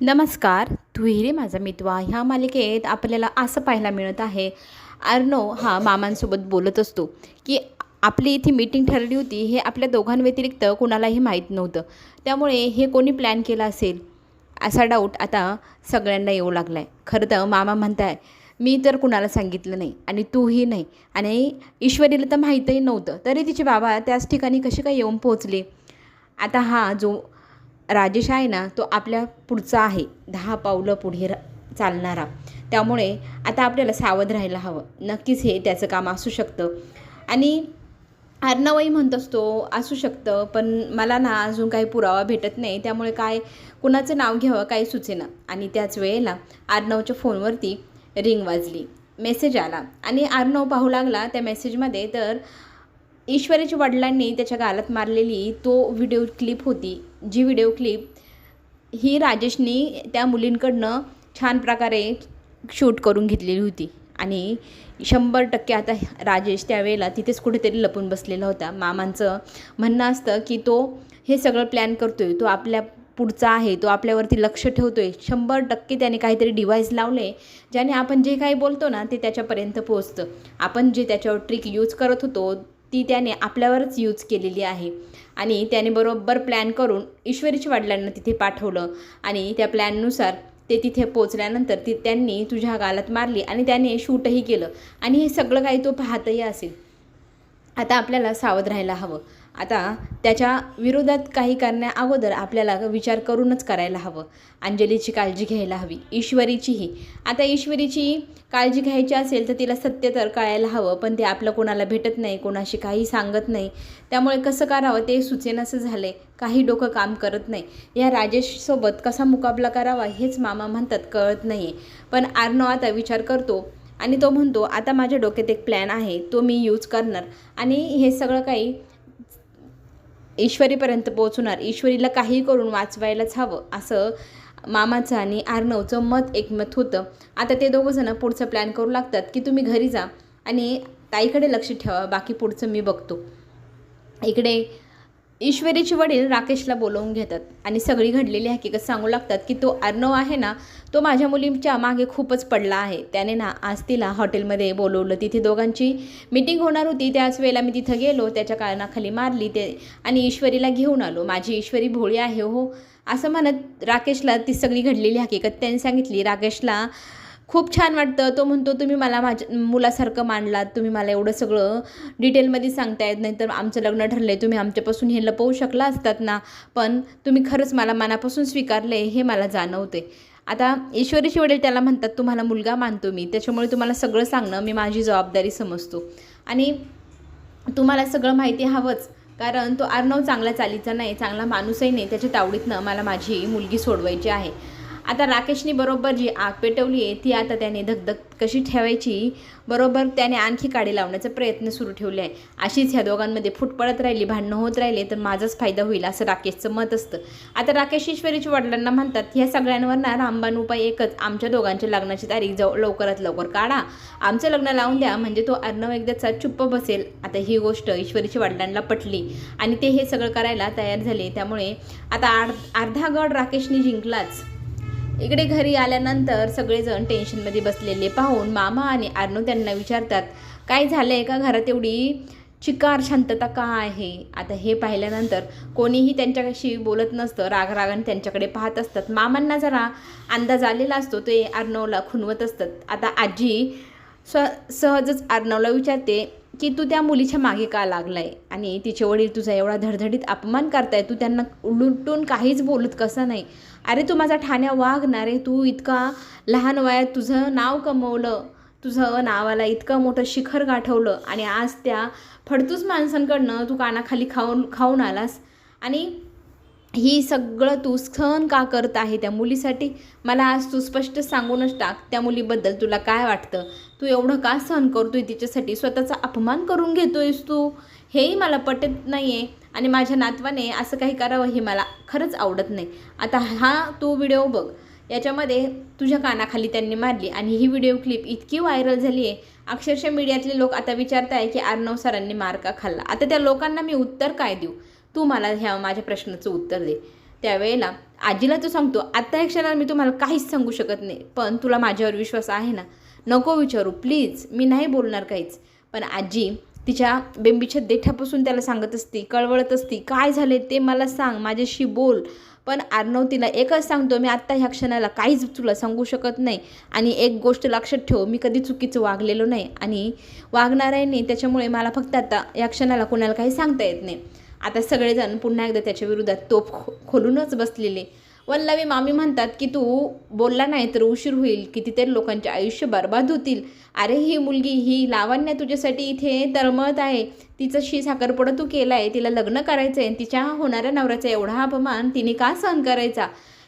नमस्कार तुहिरे माझा मितवा. ह्या मालिकेत आपल्याला असं पाहायला मिळत आहे अर्णव हा मामांसोबत बोलत असतो की आपली इथे मीटिंग ठरली होती हे आपल्या दोघांव्यतिरिक्त कोणालाही माहीत नव्हतं. त्यामुळे हे कोणी प्लॅन केला असेल? असा डाऊट आता सगळ्यांना येऊ लागला आहे खरं तर मामा म्हणताय मी तर कुणाला सांगितलं नाही आणि तूही नाही आणि ईश्वरीला तर माहीतही नव्हतं. तरी तिचे बाबा त्याच ठिकाणी कसे काय येऊन पोहोचले? आता हा जो राजेश आहे ना तो आपल्या पुढचा आहे. दहा पावलं पुढे चालणारा. त्यामुळे आता आपल्याला सावध राहायला हवं. नक्कीच हे त्याचं काम असू शकतं. आणि अर्णवही म्हणत असतो असू शकतं पण मला ना अजून काही पुरावा भेटत नाही. त्यामुळे काय कुणाचं नाव घ्यावं काही सुचेना. आणि त्याच वेळेला अर्णवच्या फोनवरती रिंग वाजली. मेसेज आला. आणि अर्णव पाहू लागला त्या मेसेजमध्ये तर ईश्वरीच्या वडिलांनी त्याच्या गालात मारलेली तो व्हिडिओ क्लिप होती. जी व्हिडिओ क्लिप ही राजेशनी त्या मुलींकडनं छान प्रकारे शूट करून घेतलेली होती. आणि शंभर टक्के आता राजेश त्यावेळेला तिथेच कुठेतरी लपून बसलेला होता. मामांचं म्हणणं असतं की तो हे सगळं प्लॅन करतो आहे तो आपल्या पुढचा आहे. तो आपल्यावरती लक्ष ठेवतो आहे शंभर टक्के त्याने काहीतरी डिव्हाइस लावले ज्याने आपण जे काही बोलतो ना ते त्याच्यापर्यंत पोहोचतं. आपण जे त्याच्यावर ट्रिक यूज करत होतो ती त्याने आपल्यावरच यूज केलेली आहे. आणि त्याने बरोबर प्लॅन करून ईश्वरीच्या वडिलांना तिथे पाठवलं. आणि त्या प्लॅननुसार ते तिथे पोचल्यानंतर ती त्यांनी तुझ्या गालात मारली आणि त्याने शूटही केलं. आणि हे सगळं काही तो पाहतही असेल. आता आपल्याला सावध राहायला हवं. आता त्याच्या विरोधात काही करण्या अगोदर आपल्याला विचार करूनच करायला हवं. अंजलीची काळजी घ्यायला हवी ईश्वरीचीही. आता ईश्वरीची काळजी घ्यायची असेल तर तिला सत्य तर कळायला हवं पण ते आपलं कोणाला भेटत नाही कोणाशी काही सांगत नाही. त्यामुळे कसं करावं ते सुचेनासं झालं आहे काही डोकं काम करत नाही. या राजेशसोबत कसा मुकाबला करावा हेच मामा म्हणतात कळत नाही पण आर्नो आता विचार करतो आणि तो म्हणतो आता माझ्या डोक्यात एक प्लॅन आहे तो मी यूज करणार. आणि हे सगळं काही ईश्वरीपर्यंत पोहोचणार ईश्वरीला काही करून वाचवायलाच हवं असं मामाचं आणि आर्नवचं मत एकमत होतं. आता ते दोघंजणं पुढचं प्लॅन करू लागतात की तुम्ही घरी जा आणि ताईकडे लक्ष ठेवा बाकी पुढचं मी बघतो. इकडे ईश्वरीचे वडील राकेशला बोलवून घेतात आणि सगळी घडलेली हकीकत सांगू लागतात की तो अर्णव आहे ना तो माझ्या मुलींच्या मागे खूपच पडला आहे. त्याने ना आज तिला हॉटेलमध्ये बोलवलं. तिथे दोघांची मीटिंग होणार होती. त्याच वेळेला मी तिथं गेलो. त्याच्या कारणाखाली मारली ते आणि ईश्वरीला घेऊन आलो. माझी ईश्वरी भोळी आहे हो. असं म्हणत राकेशला ती सगळी घडलेली हकीकत त्यांनी सांगितली. राकेशला खूप छान वाटतं. तो म्हणतो तुम्ही मला माझ्या मुलासारखं मांडलात. तुम्ही मला एवढं सगळं डिटेलमध्ये सांगता येत नाही तर आमचं लग्न ठरलं आहे तुम्ही आमच्यापासून हे लपवू शकला असतात ना. पण तुम्ही खरंच मला मनापासून स्वीकारले हे मला जाणवते आता ईश्वरीचे वडील त्याला म्हणतात तुम्हाला मुलगा मानतो मी. त्याच्यामुळे तुम्हाला सगळं सांगणं मी माझी जबाबदारी समजतो. आणि तुम्हाला सगळं माहिती हवंच. कारण तो अर्णव चांगला चालीचा नाही चांगला माणूसही नाही. त्याच्या तावडीतनं मला माझी मुलगी सोडवायची आहे. आता राकेशनी बरोबर जी आग पेटवली आहे ती आता त्याने धगधग कशी ठेवायची बरोबर त्याने आणखी काडी लावण्याचा प्रयत्न सुरू ठेवले आहे. अशीच ह्या दोघांमध्ये फूट पडत राहिली भांडणं होत राहिले तर माझाच फायदा होईल असं राकेशचं मत असतं. आता राकेश ईश्वरीच्या वडिलांना म्हणतात ह्या सगळ्यांवर ना रामबाण उपाय एकच आमच्या दोघांच्या लग्नाची तारीख जवळ लवकरात लवकर काढा. आमचं लग्न लावून द्या म्हणजे तो अर्णव एकदाचा चुप्प बसेल. आता ही गोष्ट ईश्वरीच्या वडिलांना पटली आणि ते हे सगळं करायला तयार झाले. त्यामुळे आता अर्धा गड राकेशने जिंकलाच. इकडे घरी आल्यानंतर सगळेजण टेन्शनमध्ये बसलेले पाहून मामा आणि आर्नो त्यांना विचारतात काय झालं आहे का घरात एवढी चिकार शांतता का आहे? आता हे पाहिल्यानंतर कोणीही त्यांच्याशी बोलत नसतं रागरागाने त्यांच्याकडे पाहत असतात. मामांना जरा अंदाज आलेला असतो ते आर्नवला खुनवत असतात. आता आजी स्व सहजच आर्नवला विचारते की तू त्या मुलीच्या मागे का लागलाय? आणि तिचे वडील तुझा एवढा धडधडीत अपमान करताय तू त्यांना उलटून काहीच बोलत कसं नाही? अरे तू माझा ठाण्या वागणार आहे तू इतका लहान वयात तुझं नाव कमवलं तुझं नावाला इतकं मोठं शिखर गाठवलं आणि आज त्या फडतूस माणसांकडनं तू कानाखाली खाऊन खाऊन आलास. आणि ही सगळं तू सहन का करत आहे त्या मुलीसाठी? मला आज तू स्पष्ट सांगूनच टाक त्या मुलीबद्दल. तुला काय वाटतं? तू एवढं का सहन करतोय? तिच्यासाठी स्वतःचा अपमान करून घेतोयस तू? हेही मला पटत नाही आहे आणि माझ्या नातवाने असं काही करावं हे मला खरंच आवडत नाही. आता हा तू व्हिडिओ बघ. याच्यामध्ये तुझ्या कानाखाली त्यांनी मारली आणि ही व्हिडिओ क्लिप इतकी व्हायरल झाली आहे अक्षरशः मीडियातले लोक आता विचारत आहे की आर्णव सरांनी मार का खाल्ला? आता त्या लोकांना मी उत्तर काय देऊ? तू मला ह्या माझ्या प्रश्नाचं उत्तर दे. त्यावेळेला आजीला तो सांगतो आत्ता या क्षणाला मी तुम्हाला काहीच सांगू शकत नाही पण तुला माझ्यावर विश्वास आहे ना? नको विचारू प्लीज मी नाही बोलणार काहीच. पण आजी तिच्या बेंबीच्या देठापासून त्याला सांगत असती कळवळत असती काय झाले ते मला सांग माझ्याशी बोल. पण आर्णव तिला एकच सांगतो मी आत्ता ह्या क्षणाला काहीच तुला सांगू शकत नाही आणि एक गोष्ट लक्षात ठेव मी कधी चुकीचं वागलेलो नाही आणि वागणार आहे नाही त्याच्यामुळे मला फक्त आता या क्षणाला कोणाला काही सांगता येत नाही. आता सगळेजण पुन्हा एकदा त्याच्या विरोधात तोफ खो खोलूनच बसलेले. वल्लवी मामी म्हणतात की तू बोलला नाही तर उशीर होईल कितीतरी लोकांचे आयुष्य बर्बाद होतील. अरे ही मुलगी ही लावण्य तुझ्यासाठी इथे तरमत आहे. तिचं शी साखरपुडा तू केला आहे तिला लग्न करायचं आहे तिच्या होणाऱ्या नवऱ्याचा एवढा अपमान तिने का सहन करायचा?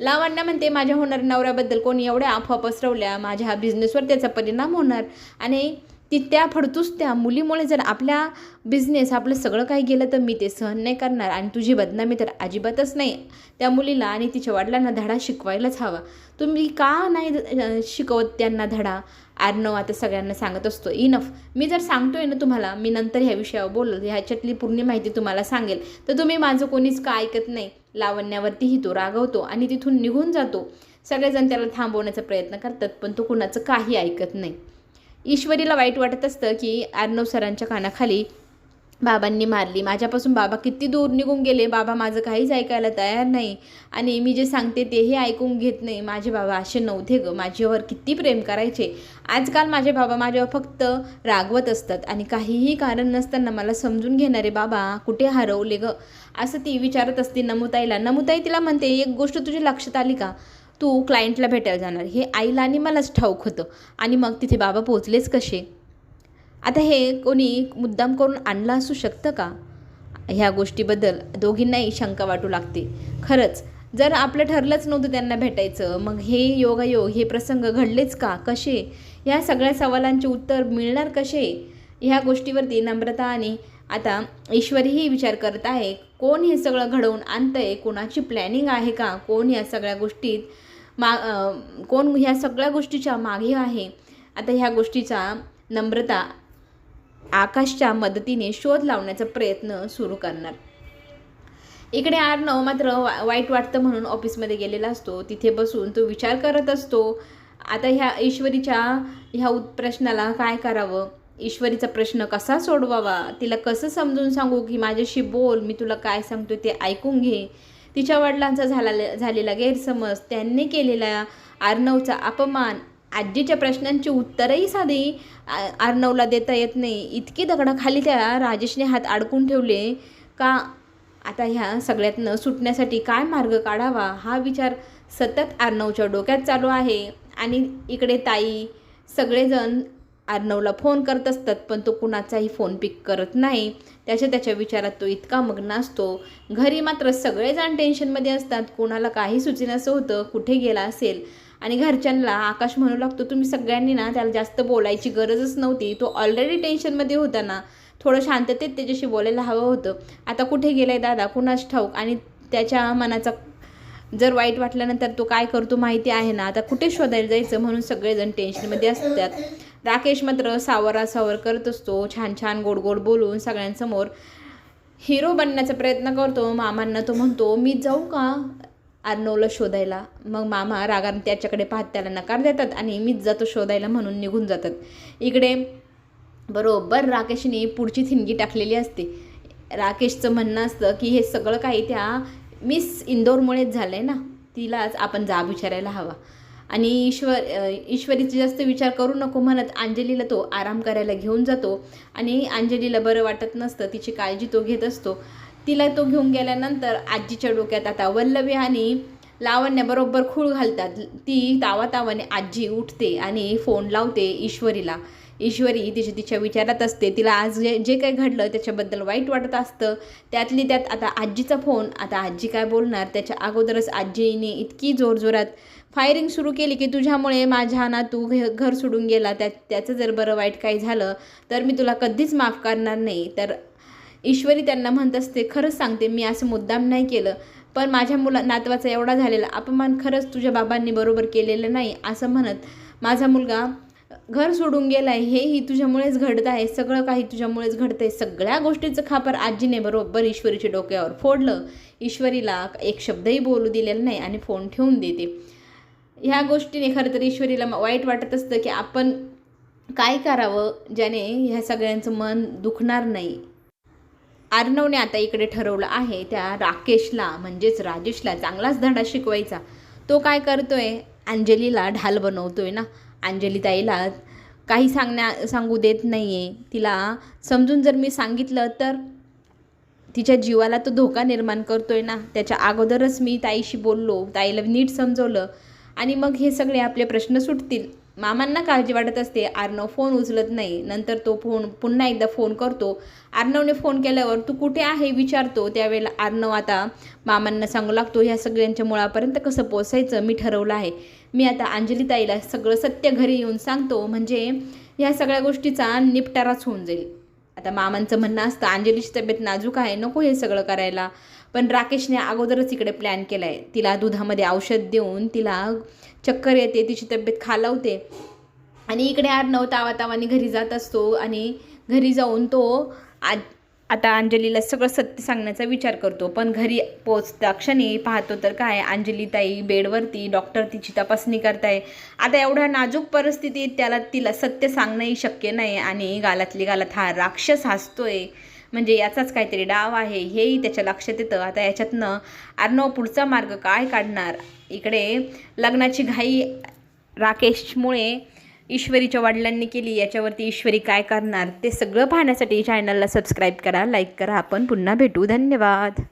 लावण्या म्हणते माझ्या होणाऱ्या नवऱ्याबद्दल कोणी एवढ्या अफवा पसरवल्या माझ्या ह्या बिझनेसवर त्याचा परिणाम होणार. आणि ती त्या फडतूस त्या मुलीमुळे जर आपल्या बिझनेस आपलं सगळं काही गेलं तर मी ते सहन नाही करणार आणि तुझी बदनामी तर अजिबातच नाही. त्या मुलीला आणि तिच्या वडिलांना धडा शिकवायलाच हवा. तुम्ही का नाही शिकवत त्यांना धडा? आर्नव आता सगळ्यांना सांगत असतो इनफ मी जर सांगतोय ना तुम्हाला मी नंतर ह्या विषयावर बोलल ह्याच्यातली पूर्ण माहिती तुम्हाला सांगेल. तर तुम्ही माझं कोणीच का ऐकत नाही? लावण्यावरतीही तो रागवतो आणि तिथून निघून जातो. सगळेजण त्याला थांबवण्याचा प्रयत्न करतात पण तो कुणाचं काही ऐकत नाही. ईश्वरीला वाईट वाटत असतं की अर्णव सरांच्या कानाखाली बाबांनी मारली. माझ्यापासून बाबा किती दूर निघून गेले. बाबा माझं काहीच ऐकायला तयार नाही. आणि मी जे सांगते तेही ऐकून घेत नाही. माझे बाबा असे नव्हते ग. माझ्यावर किती प्रेम करायचे. आजकाल माझे बाबा माझ्यावर फक्त रागवत असतात. आणि काहीही कारण नसताना मला समजून घेणारे बाबा कुठे हरवले ग? असं ती विचारत असते नमुताईला. नमुताई तिला म्हणते एक गोष्ट तुझी लक्षात आली का? तू क्लायंटला भेटायला जाणार. हे आईला आणि मलाच ठाऊक होतं. आणि मग तिथे बाबा पोचलेच कसे? आता हे कोणी मुद्दाम करून आणलं असू शकतं का? ह्या गोष्टीबद्दल दोघींनाही शंका वाटू लागते. खरंच जर आपलं ठरलंच नव्हतं त्यांना भेटायचं मग हे योगायोग हे प्रसंग घडलेच का? कसे? ह्या सगळ्या सवालांचे उत्तर मिळणार कसे? ह्या गोष्टीवरती नम्रता आणि आता ईश्वरीही विचार करत आहे. कोण हे सगळं घडवून आणतंय? कोणाची प्लॅनिंग आहे का? कोण या सगळ्या गोष्टीत मा कोण ह्या सगळ्या गोष्टीच्या मागे आहे. आता ह्या गोष्टीचा नम्रता आकाशच्या मदतीने शोध लावण्याचा प्रयत्न सुरू करणार. इकडे आर्नव मात्र वा वाईट वाटतं म्हणून ऑफिसमध्ये गेलेला असतो. तिथे बसून तो विचार करत असतो आता ह्या ईश्वरीच्या ह्या प्रश्नाला काय करावं? ईश्वरीचा प्रश्न कसा सोडवावा? तिला कसं समजून सांगू की माझ्याशी बोल मी तुला काय सांगतो ते ऐकून घे. तिच्या वडिलांचा झाला झालेला गैरसमज त्यांनी केलेला आर्नवचा अपमान आजीच्या प्रश्नांची उत्तरही साधी आर्नवला देता येत नाही. इतकी दगडाखाली त्या राजेशने हात अडकून ठेवले. का? आता ह्या सगळ्यातनं सुटण्यासाठी काय मार्ग काढावा? हा विचार सतत आर्नवच्या डोक्यात चालू आहे. आणि इकडे ताई सगळेजण आर्नवला फोन करत असतात पण तो कुणाचाही फोन पिक करत नाही. त्याच्या त्याच्या विचारात तो इतका मग्न असतो. घरी मात्र सगळेजण टेन्शनमध्ये असतात. कोणाला काही सुचेनाचं होतं कुठे गेला असेल? आणि घरच्यांना आकाश म्हणू लागतो तुम्ही सगळ्यांनी ना त्याला जास्त बोलायची गरजच नव्हती. तो ऑलरेडी टेन्शनमध्ये होता ना. थोडं शांततेत त्याच्याशी बोलायला हवं होतं. आता कुठे गेलाय दादा? कुणाच ठाऊक? आणि त्याच्या मनाचा जर वाईट वाटल्यानंतर तो काय करतो माहिती आहे ना? आता कुठे शोधायला जायचं? म्हणून सगळेजण टेन्शनमध्ये असतात. राकेश मात्र सावरा सावर करत असतो. छान छान गोड गोड बोलून सगळ्यांसमोर हिरो बनण्याचा प्रयत्न करतो. मामांना तो म्हणतो मी जाऊ का अर्णवला शोधायला? मग मामा रागाने त्याच्याकडे पाहत त्याला नकार देतात आणि मीच जातो शोधायला म्हणून निघून जातात. इकडे बरोबर राकेशने पुढची थिणगी टाकलेली असते. राकेशचं म्हणणं असतं की हे सगळं काही त्या मिस इंदोरमुळेच झालं आहे ना? तिलाच आपण जाब विचारायला हवा. आणि ईश्वर ईश्वरीचे जास्त विचार करू नको म्हणत अंजलीला तो आराम करायला घेऊन जातो. आणि अंजलीला बरं वाटत नसतं तिची काळजी तो घेत असतो. तिला तो घेऊन गेल्यानंतर आजीच्या डोक्यात आता वल्लवी आणि लावण्याबरोबर खूळ घालतात. ती तावातावाने आजी उठते आणि फोन लावते ईश्वरीला. ईश्वरी तिच्या तिच्या विचारात असते. तिला आज जे जे काही घडलं त्याच्याबद्दल वाईट वाटत असतं. त्यातली त्यात आता आजीचा फोन आता आजी काय बोलणार? त्याच्या अगोदरच आजीने इतकी जोरजोरात फायरिंग सुरू केली की तुझ्यामुळे माझ्या ना तू घ घर सोडून गेला. त्या त्याचं जर बरं वाईट काही झालं तर मी तुला कधीच माफ करणार नाही. तर ईश्वरी त्यांना म्हणत असते खरंच सांगते मी असं मुद्दाम नाही केलं. पण माझ्या मुला नातवाचा एवढा झालेला अपमान खरंच तुझ्या बाबांनी बरोबर केलेलं नाही असं म्हणत माझा मुलगा घर सोडून गेलाय हेही तुझ्यामुळेच घडत आहे सगळं काही तुझ्यामुळेच घडतंय. सगळ्या गोष्टीचं खापर आजीने बरोबर ईश्वरीच्या डोक्यावर फोडलं. ईश्वरीला एक शब्दही बोलू दिलेला नाही आणि फोन ठेवून देते. ह्या गोष्टीने खरं तर ईश्वरीला वाईट वाटत असतं की आपण काय करावं ज्याने ह्या सगळ्यांचं मन दुखणार नाही. अर्णवने आता इकडे ठरवलं आहे त्या राकेशला म्हणजेच राजेशला चांगलाच धडा शिकवायचा. तो काय करतोय? अंजलीला ढाल बनवतोय ना. अंजली ताईला काही सांगण्या सांगू देत नाही आहे तिला समजून जर मी सांगितलं तर तिच्या जीवाला तो धोका निर्माण करतो आहे ना. त्याच्या अगोदरच मी ताईशी बोललो. ताईला नीट समजवलं. आणि मग हे सगळे आपले प्रश्न सुटतील. मामांना काळजी वाटत असते. आर्नव फोन उचलत नाही. नंतर तो फोन पुन्हा एकदा फोन करतो. आर्नवने फोन केल्यावर तू कुठे आहे? विचारतो. त्यावेळेला आर्नव आता मामांना सांगू लागतो ह्या सगळ्यांच्या मुळापर्यंत कसं पोचायचं मी ठरवलं आहे. मी आता अंजलीताईला सगळं सत्य घरी येऊन सांगतो. म्हणजे ह्या सगळ्या गोष्टीचा निपटाराच होऊन जाईल. आता मामांचं म्हणणं असतं अंजलीची तब्येत नाजूक आहे. नको हे सगळं करायला. पण राकेशने अगोदरच इकडे प्लॅन केला आहे तिला दुधामध्ये औषध देऊन तिला चक्कर येते तिची तब्येत खालावते. आणि इकडे अर्णव तावा तावाने घरी जात असतो आणि घरी जाऊन तो आज आता अंजलीला सगळं सत्य सांगण्याचा विचार करतो. पण घरी पोचता क्षणी पाहतो तर काय अंजली ताई बेडवरती डॉक्टर तिची तपासणी करताय. आता एवढ्या नाजूक परिस्थितीत त्याला तिला सत्य सांगणंही शक्य नाही आणि गालातली गालात हा राक्षस हसतोय. म्हणजे याचाच काहीतरी डाव आहे हेही त्याच्या लक्षात येतं. आता याच्यातनं अर्णव पुढचा मार्ग काय काढणार? इकडे लग्नाची घाई राकेशमुळे ईश्वरीच्या वडिलांनी केली. याच्यावरती ईश्वरी काय करणार? ते सगळं पाहण्यासाठी चॅनलला सबस्क्राईब करा लाईक करा. आपण पुन्हा भेटू. धन्यवाद.